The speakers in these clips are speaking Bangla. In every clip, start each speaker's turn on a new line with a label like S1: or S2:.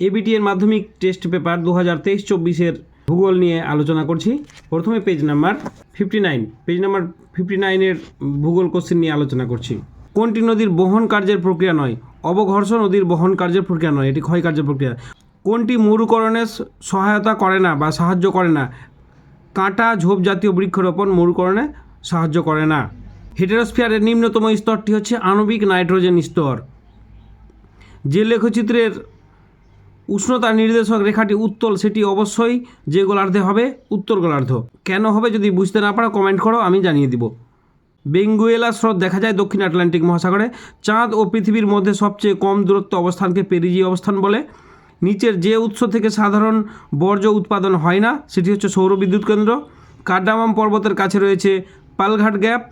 S1: এবিটি এর মাধ্যমিক টেস্ট পেপার দু হাজার তেইশ চব্বিশের ভূগোল নিয়ে আলোচনা করছি। প্রথমে page number fifty nine page number fifty নাইনের ভূগোল কোশ্চেন নিয়ে আলোচনা করছি। কোনটি নদীর বহন কার্যের প্রক্রিয়া নয়? অবঘর্ষ নদীর বহন কার্যের প্রক্রিয়া নয়। এটি ক্ষয় কার্যের প্রক্রিয়া। কোনটি মরুকরণে সহায়তা করে না বা সাহায্য করে না? কাঁটা, ঝোপ জাতীয় বৃক্ষরোপণ মরুকরণে সাহায্য করে না। হেটেরোস্ফিয়ারের নিম্নতম স্তরটি হচ্ছে আণবিক নাইট্রোজেন স্তর। যে লেখচিত্রের উষ্ণতা নির্দেশক রেখাটি উত্তল, সেটি অবশ্যই যে গোলার্ধে হবে, উত্তর গোলার্ধ। কেন হবে যদি বুঝতে না পারো, কমেন্ট করো, আমি জানিয়ে দিব। বেঙ্গুয়েলা স্রোত দেখা যায় দক্ষিণ আটলান্টিক মহাসাগরে। চাঁদ ও পৃথিবীর মধ্যে সবচেয়ে কম দূরত্ব অবস্থানকে পেরিজি অবস্থান বলে। নিচের যে উৎস থেকে সাধারণ বর্জ্য উৎপাদন হয় না, সেটি হচ্ছে সৌর বিদ্যুৎ কেন্দ্র। কার্ডামাম পর্বতের কাছে রয়েছে পালঘাট গ্যাপ।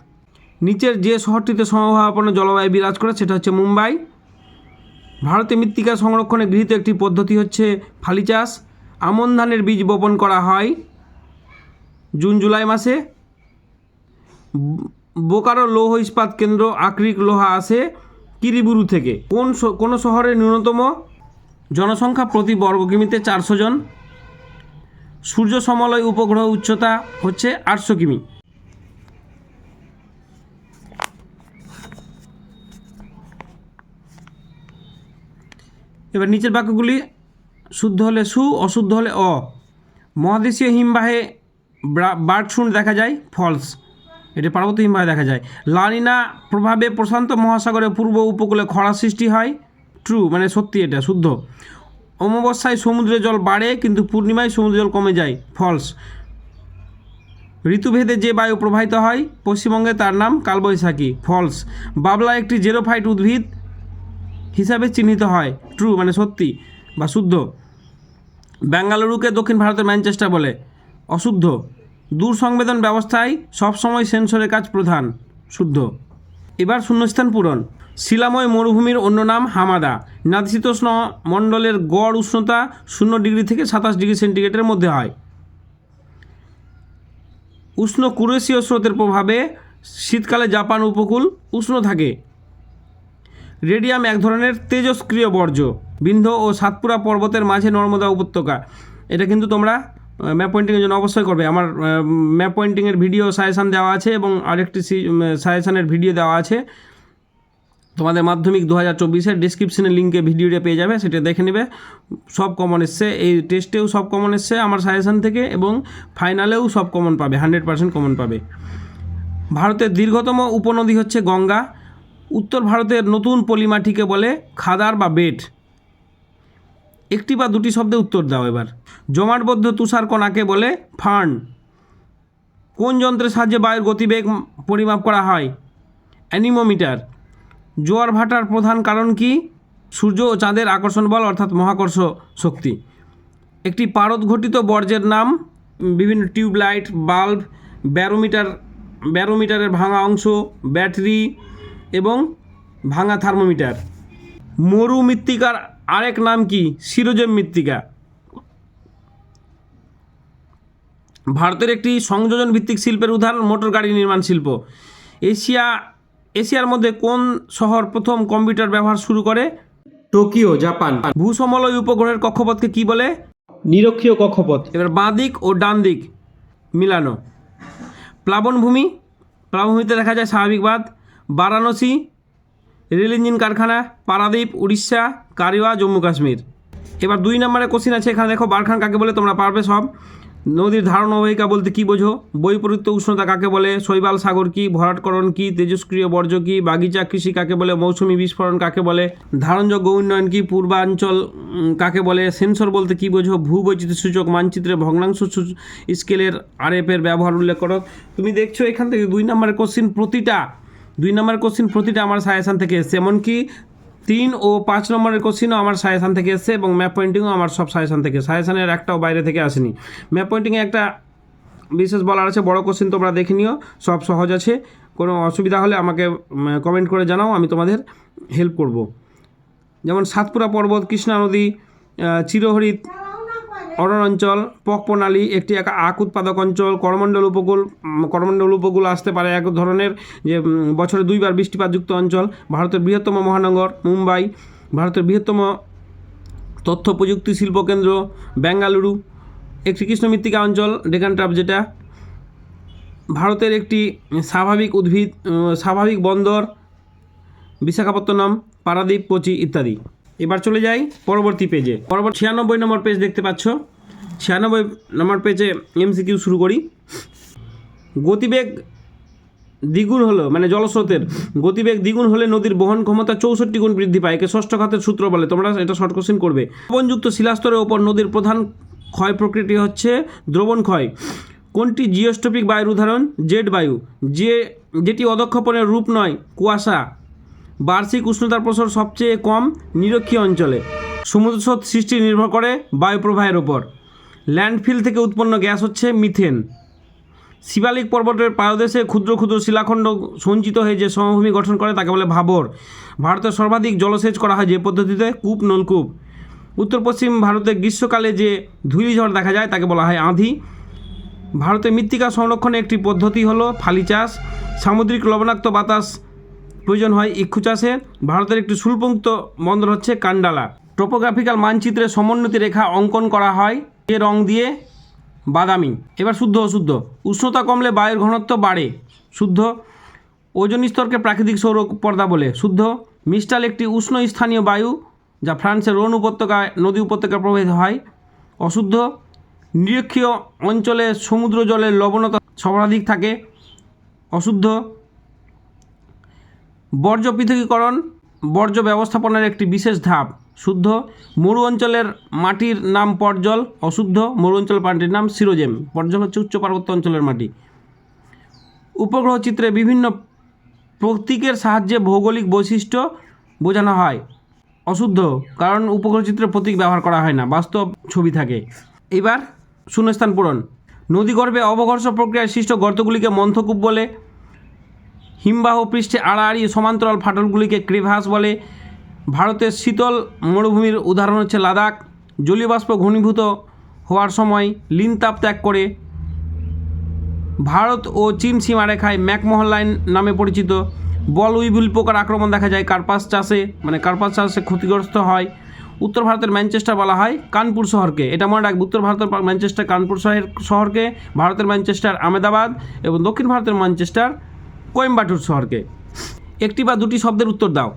S1: নিচের যে শহরটিতে সমভাবাপন্ন জলবায়ু বিরাজ করে, সেটা হচ্ছে মুম্বাই। ভারতে মৃত্তিকা সংরক্ষণে গৃহীত একটি পদ্ধতি হচ্ছে ফালি চাষ। আমন ধানের বীজ বপন করা হয় জুন জুলাই মাসে। বোকারো লৌহ ইস্পাত কেন্দ্র আকরিক লোহা আসে কিরিবুরু থেকে। কোন কোন শহরের ন্যূনতম জনসংখ্যা প্রতি বর্গ কিমিতে চারশো জন? সূর্য সমলয় উপগ্রহ উচ্চতা হচ্ছে আটশো কিমি। এবার নিচের বাক্যগুলি শুদ্ধ হলে সু, অশুদ্ধ হলে অ। মহাদেশীয় হিমবাহে বার্ড শুন্ড দেখা যায়, ফলস। এটি পার্বত্য হিমবাহে দেখা যায়। লানিনা প্রভাবে প্রশান্ত মহাসাগরের পূর্ব উপকূলে খরা সৃষ্টি হয়। ট্রু মানে সত্যি এটা, শুদ্ধ। অমাবস্যায় সমুদ্রের জল বাড়ে, কিন্তু পূর্ণিমায় সমুদ্রের জল কমে যায়, ফলস। ঋতুভেদে যে বায়ু প্রবাহিত হয়, পশ্চিমবঙ্গে তার নাম কালবৈশাখী, ফলস। বাবলা একটি জেরোফাইট উদ্ভিদ হিসাবে চিহ্নিত হয়। ট্রু মানে সত্যি বা শুদ্ধ। বেঙ্গালুরুকে দক্ষিণ ভারতের ম্যানচেস্টার বলে। অশুদ্ধ। দূর সংবেদন ব্যবস্থায় সবসময় সেন্সরের কাজ প্রধান, শুদ্ধ। এবার শূন্যস্থান পূরণ। শিলাময় মরুভূমির অন্য নাম হামাদা। নাতিশীতোষ্ণ মণ্ডলের গড় উষ্ণতা শূন্য ডিগ্রি থেকে সাতাশ ডিগ্রি সেন্টিগ্রেডের মধ্যে হয়। উষ্ণ কুরেশীয় স্রোতের প্রভাবে শীতকালে জাপান উপকূল উষ্ণ থাকে। রেডিয়াম এক ধরনের তেজস্ক্রিয় বর্জ্য। বিন্ধ ও সাতপুরা পর্বতের মাঝে নর্মদা উপত্যকা। এটা কিন্তু তোমরা ম্যাপ পয়েন্টিংয়ের জন্য অবশ্যই করবে। আমার ম্যাপ পয়েন্টিংয়ের ভিডিও সাজেশান দেওয়া আছে এবং আরেকটি সাজেশানের ভিডিও দেওয়া আছে। তোমাদের মাধ্যমিক দু হাজার চব্বিশের ডিসক্রিপশনের লিঙ্কে ভিডিওটা পেয়ে যাবে, সেটা দেখে নেবে। সব কমন এসছে, এই টেস্টেও সব কমন এসছে আমার সাজেশান থেকে এবং ফাইনালেও সব কমন পাবে হান্ড্রেড পার্সেন্ট কমন পাবে। ভারতের দীর্ঘতম উপনদী হচ্ছে গঙ্গা। উত্তর ভারতের নতুন পলিমাটিকে বলে খাদার বা বেট। একটি বা দুটি শব্দে উত্তর দাও এবার। জমাটবদ্ধ তুষার কণাকে বলে ফার্ন। কোন যন্ত্রের সাহায্যে বায়ুর গতিবেগ পরিমাপ করা হয়? অ্যানিমোমিটার। জোয়ার ভাটার প্রধান কারণ কি? সূর্য ও চাঁদের আকর্ষণ বল অর্থাৎ মহাকর্ষ শক্তি। একটি পারদ ঘটিত বর্জ্যের নাম, বিভিন্ন টিউবলাইট, বাল্ব, ব্যারোমিটার, ব্যারোমিটারের ভাঙা অংশ, ব্যাটারি এবং ভাঙা থার্মোমিটার। মরু মৃত্তিকার আরেক নাম কি? সিরোজেম মৃত্তিকা। ভারতের একটি সংযোজন ভিত্তিক শিল্পের উদাহরণ মোটর গাড়ি নির্মাণ শিল্প। এশিয়া এশিয়ার মধ্যে কোন শহর প্রথম কম্পিউটার ব্যবহার শুরু করে?
S2: Tokyo Japan.
S1: ভূসমলয় উপগ্রহের কক্ষপথকে কি বলে?
S2: নিরক্ষীয় কক্ষপথ।
S1: এবার বাঁ দিক ও ডান দিক মিলানো। প্লাবনভূমি প্লাবনভূমিতে দেখা যায় স্বাভাবিক বাঁধ। বারাণসী, রেল ইঞ্জিন কারখানা, পারাদ্বীপ, উড়িষ্যা, কারিওয়া, জম্মু কাশ্মীর। এবার দুই নম্বরে কোশ্চিন আছে, এখানে দেখো বারখান কাকে বলে, তোমরা পারবে সব। নদীর ধারণ অবহিকা বলতে কি বোঝো? বৈপরীত্য উষ্ণতা কাকে বলে? শৈবাল সাগর কি? ভরাটকরণ কি? তেজস্ক্রিয় বর্জ্য কি? বাগিচা কৃষি কাকে বলে? মৌসুমি বিস্ফোরণ কাকে বলে? ধারণযোগ্য উন্নয়ন কি? পূর্বাঞ্চল কাকে বলে? সেন্সর বলতে কি বোঝো? ভূবৈচিত্র্য সূচক মানচিত্রে ভগ্নাংশ স্কেলের আরএফের ব্যবহার উল্লেখ করো। তুমি দেখছ এখান থেকে দুই নম্বরের কোশ্চিন প্রতিটা দুই নম্বরের কোশ্চিন প্রতিটা আমার সাজেশান থেকে এসছে এমনকি তিন ও পাঁচ নম্বরের কোশ্চিনও আমার সাজেশান থেকে এসছে এবং ম্যাপ পয়েন্টিংও আমার সব সাজেশান থেকে সাজেশানের একটাও বাইরে থেকে আসেনি। ম্যাপ পয়েন্টিংয়ে একটা বিশেষ বলার আছে বড় কোশ্চিন তোমরা দেখে নিও সব সহজ আছে। কোনো অসুবিধা হলে আমাকে কমেন্ট করে জানাও আমি তোমাদের হেল্প করব। যেমন সাতপুরা পর্বত কৃষ্ণা নদী আহ, চিরহরিত অরণ্যাঞ্চল পক প্রণালী একটি এক আখ উৎপাদক অঞ্চল, করমণ্ডল উপকূল করমণ্ডল উপকূল আসতে পারে এক ধরনের যে বছরে দুইবার বৃষ্টিপাতযুক্ত অঞ্চল, ভারতের বৃহত্তম মহানগর, মুম্বাই, ভারতের বৃহত্তম তথ্য প্রযুক্তি শিল্পকেন্দ্র বেঙ্গালুরু, একটি কৃষ্ণ মৃত্তিকা অঞ্চল ডেকান ট্রাপ যেটা, ভারতের একটি স্বাভাবিক উদ্ভিদ স্বাভাবিক বন্দর, বিশাখাপত্তনম, পারাদ্বীপ, কোচি ইত্যাদি। এবার চলে যাই পরবর্তী পেজে পরবর্তী ছিয়ানব্বই নম্বর পেজ দেখতে পাচ্ছ। ছিয়ানব্বই নম্বর পেজে এমসিকিউ শুরু করি। গতিবেগ দ্বিগুণ হলো মানে জলস্রোতের গতিবেগ দ্বিগুণ হলে নদীর বহন ক্ষমতা চৌষট্টি গুণ বৃদ্ধি পায়, একে ষষ্ঠ খাতের সূত্র বলে। তোমরা এটা শর্ট কোশ্চেন করবে। দ্রবণযুক্ত শিলাস্তরের ওপর নদীর প্রধান ক্ষয় প্রকৃতি হচ্ছে দ্রবণ ক্ষয়। কোনটি জিওস্টোপিক বায়ুর উদাহরণ? জেড বায়ু। যে, যেটি অদক্ষপণের রূপ নয়, কুয়াশা। বার্ষিক উষ্ণতার প্রসার সবচেয়ে কম নিরক্ষীয় অঞ্চলে। সমুদ্রস্রোত সৃষ্টি নির্ভর করে বায়ুপ্রবাহের ওপর ল্যান্ডফিল থেকে উৎপন্ন গ্যাস হচ্ছে মিথেন। শিবালিক পর্বতের পাদদেশে ক্ষুদ্র ক্ষুদ্র শিলাখণ্ড সঞ্চিত হয়ে যে সমভূমি গঠন করে তাকে বলে ভাবর। ভারতের সর্বাধিক জলসেচ করা হয় যে পদ্ধতিতে? কূপ, নলকূপ। উত্তর পশ্চিম ভারতে গ্রীষ্মকালে যে ধূলিঝড় দেখা যায় তাকে বলা হয় আঁধি। ভারতে মৃত্তিকা সংরক্ষণে একটি পদ্ধতি হলো ফালি চাষ। সামুদ্রিক লবণাক্ত বাতাস প্রয়োজন হয় ইক্ষু চাষে। ভারতের একটি শুল্পমুক্ত বন্দর হচ্ছে কান্ডালা। টোপোগ্রাফিক্যাল মানচিত্রে সমোন্নতি রেখা অঙ্কন করা হয় যে রং দিয়ে বাদামি। এবার শুদ্ধ অশুদ্ধ। উষ্ণতা কমলে বায়ুর ঘনত্ব বাড়ে। শুদ্ধ। ওজন স্তরকে প্রাকৃতিক সৌর পর্দা বলে। শুদ্ধ। মিস্টাল একটি উষ্ণ স্থানীয় বায়ু যা ফ্রান্সের রোন উপত্যকায় নদী উপত্যকায় প্রবাহিত হয়। অশুদ্ধ। নিরক্ষীয় অঞ্চলে সমুদ্র জলের লবণতা সর্বাধিক থাকে। অশুদ্ধ। বর্জ্য পৃথকীকরণ, বর্জ্য ব্যবস্থাপনার একটি বিশেষ ধাপ, শুদ্ধ, মরু অঞ্চলের মাটির নাম পর্জল, অশুদ্ধ, মরু অঞ্চল মাটির নাম সিরোজেম, পর্জল হচ্ছে উচ্চ পার্বত্য অঞ্চলের মাটি। উপগ্রহ চিত্রে বিভিন্ন প্রতীকের সাহায্যে ভৌগোলিক বৈশিষ্ট্য বোঝানো হয়। অশুদ্ধ, কারণ উপগ্রহ চিত্রে প্রতীক ব্যবহার করা হয় না, বাস্তব ছবি থাকে। এবার শূন্যস্থান পূরণ। নদীগর্ভে অবঘর্ষ প্রক্রিয়ায় সৃষ্ট গর্তগুলিকে মন্থকূপ বলে হিমবাহ পৃষ্ঠে আড়াআড়ি সমান্তরাল ফাটলগুলিকে ক্রেভাস বলে। ভারতের শীতল মরুভূমির উদাহরণ হচ্ছে লাদাখ। জলীয়বাষ্প ঘনীভূত হওয়ার সময় লিন তাপ ত্যাগ করে ভারত ও চীন সীমারেখায় ম্যাকমোহন লাইন নামে পরিচিত। বল উইভিল পোকার আক্রমণ দেখা যায় কার্পাস চাষে মানে কার্পাস চাষে ক্ষতিগ্রস্ত হয়। উত্তর ভারতের ম্যানচেস্টার বলা হয় কানপুর শহরকে। এটা মনে রাখবে, উত্তর ভারতের ম্যানচেস্টার, কানপুর শহর, শহরকে ভারতের ম্যানচেস্টার আহমেদাবাদ এবং দক্ষিণ ভারতের ম্যানচেস্টার কোয়েম্বাটুর শহরকে। একটি বা দুটি শব্দের উত্তর দাও।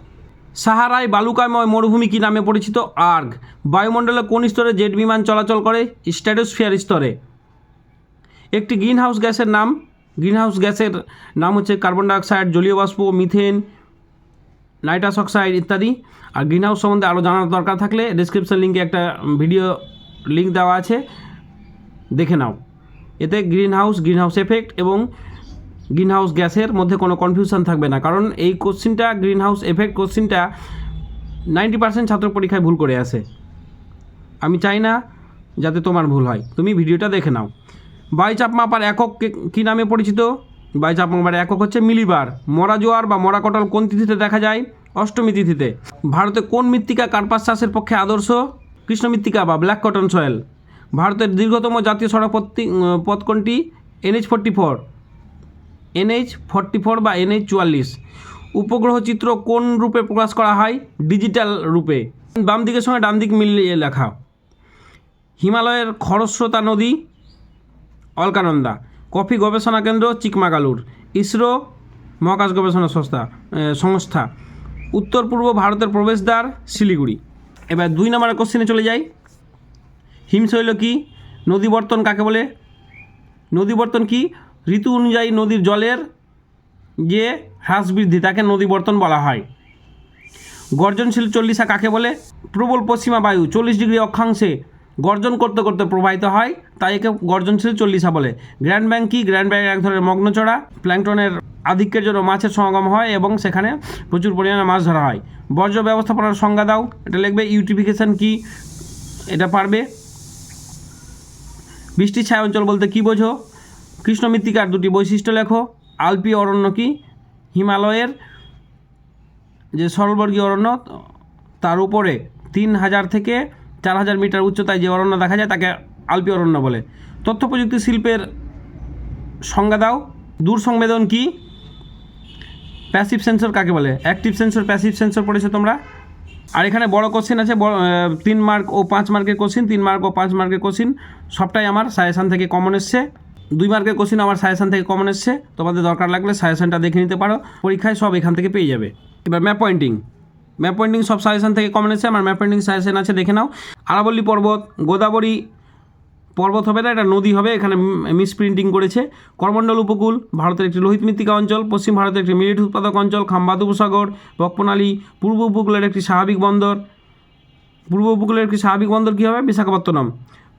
S1: সাহারায় বালুকাময় মরুভূমি কী নামে পরিচিত? আর্গ। বায়ুমণ্ডলে কোন স্তরে জেট বিমান চলাচল করে? স্ট্যাটোস্ফিয়ার স্তরে। একটি গ্রিনহাউস গ্যাসের নাম। গ্রিনহাউস গ্যাসের নাম হচ্ছে কার্বন ডাইঅক্সাইড, জলীয় বাষ্প, মিথেন, নাইট্রাস অক্সাইড ইত্যাদি। আর গ্রিনহাউস সম্বন্ধে আরও জানার দরকার থাকলে ডিসক্রিপশন লিঙ্কে একটা ভিডিও লিঙ্ক দেওয়া আছে। দেখে নাও। এতে গ্রিনহাউস গ্রিনহাউস এফেক্ট এবং গ্রিনহাউস গ্যাসের মধ্যে কোনো কনফিউশন থাকবে না। কারণ এই কোশ্চিনটা গ্রিনহাউস এফেক্ট কোশ্চিনটা নাইনটি পার্সেন্ট ছাত্র পরীক্ষায় ভুল করে আসে আমি চাই না যাতে তোমার ভুল হয়। তুমি ভিডিওটা দেখে নাও। বায়ুচাপ মাপার একক কে- নামে পরিচিত? বায়ুচাপ মাপার একক হচ্ছে মিলিবার। মরা জোয়ার বা মরা কটল কোন তিথিতে দেখা যায়? অষ্টমী তিথিতে। ভারতে কোন মৃত্তিকা কার্পাস চাষের পক্ষে আদর্শ? কৃষ্ণ মৃত্তিকা বা ব্ল্যাক কটন সয়েল। ভারতের দীর্ঘতম জাতীয় সড়ক পথ কোনটি? NH forty four NH forty four বা এনএইচ চুয়াল্লিশ। উপগ্রহ চিত্র কোন রূপে প্রকাশ করা হয়? ডিজিটাল রূপে। বাম দিকের সঙ্গে ডান দিক মিলিয়ে লেখা। হিমালয়ের খরস্রোতা নদী, অলকানন্দা। কফি গবেষণা কেন্দ্র, চিকমাগালুর। ইসরো মহাকাশ গবেষণা সংস্থা সংস্থা। উত্তর পূর্ব ভারতের প্রবেশদ্বার, শিলিগুড়ি। এবার দুই নম্বরের কোশ্চেনে চলে যাই। হিমশৈল কি? নদীবর্তন কাকে বলে? নদীবর্তন কি? ঋতু অনুযায়ী নদীর জলের যে হ্রাস বৃদ্ধি তাকে নদীবর্তন বলা হয়। গর্জনশীল চল্লিশা কাকে বলে? প্রবল পশ্চিমা বায়ু, চল্লিশ ডিগ্রি অক্ষাংশে গর্জন করতে করতে প্রবাহিত হয়, তাই একে গর্জনশীল চল্লিশা বলে। গ্র্যান্ড ব্যাংক কি? গ্র্যান্ড ব্যাংক এক ধরনের মগ্নচড়া, প্ল্যাংটনের আধিক্যের জন্য মাছের সমাগম হয় এবং সেখানে প্রচুর পরিমাণে মাছ ধরা হয়। বর্জ্য ব্যবস্থাপনার সংজ্ঞা দাও, এটা লিখবে ইউটিফিকেশন কি? এটা পারবে? বৃষ্টির ছায়া অঞ্চল বলতে কী বোঝো? কৃষ্ণ মৃত্তিকার দুটি বৈশিষ্ট্য লেখো। আলপি অরণ্য কি? হিমালয়ের যে সরলবর্গীয় অরণ্য, তার উপরে তিন হাজার থেকে চার হাজার মিটার উচ্চতায় যে অরণ্য দেখা যায়, তাকে আলপি অরণ্য বলে। তথ্য প্রযুক্তি শিল্পের সংজ্ঞা দাও। দূর সংবেদন কি? প্যাসিভ সেন্সর কাকে বলে? অ্যাক্টিভ সেন্সর, প্যাসিভ সেন্সর পড়েছো তোমরা? আর এখানে বড় কোশ্চেন আছে তিন মার্ক ও পাঁচ মার্কের কোশ্চেন তিন মার্ক ও পাঁচ মার্কের কোশ্চেন সবটাই আমার সাজেশান থেকে কমন এসছে। দুই মার্কের কোশ্চেন আমার সাজেশান থেকে কমন এসছে। তোমাদের দরকার লাগলে সাজেশানটা দেখে নিতে পারো। পরীক্ষায় সব এখান থেকে পেয়ে যাবে। এবার ম্যাপ পয়েন্টিং ম্যাপ পয়েন্টিং সব সাজেশান থেকে কমন এসছে। আমার ম্যাপ পয়েন্টিং সাজেশান আছে, দেখে নাও। আরাবল্লী পর্বত, গোদাবরী পর্বত হবে না, এটা নদী হবে, এখানে মিস প্রিন্টিং করেছে। করমণ্ডল উপকূল, ভারতের একটি লোহিত মৃত্তিকা অঞ্চল, পশ্চিম ভারতের একটি মিরিট উৎপাদক অঞ্চল, খাম্বাদ উপসাগর, বকপনালী, পূর্ব উপকূলের একটি স্বাভাবিক বন্দর। পূর্ব উপকূলের একটি স্বাভাবিক বন্দর কী হবে? বিশাখাপত্তনম।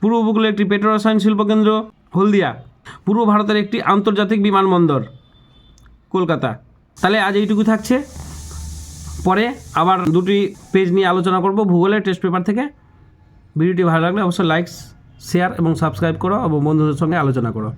S1: পূর্ব উপকূলের একটি পেট্রো রসায়ন শিল্পকেন্দ্র, হলদিয়া। পূর্ব ভারতের একটি আন্তর্জাতিক বিমানবন্দর, কলকাতা। তাহলে আজ এইটুকু থাকছে। পরে আবার দুটি পেজ নিয়ে আলোচনা করব ভূগোলের টেস্ট পেপার থেকে। ভিডিওটি ভালো লাগলে অবশ্যই লাইক শেয়ার এবং সাবস্ক্রাইব করো এবং বন্ধুদের সঙ্গে আলোচনা করো।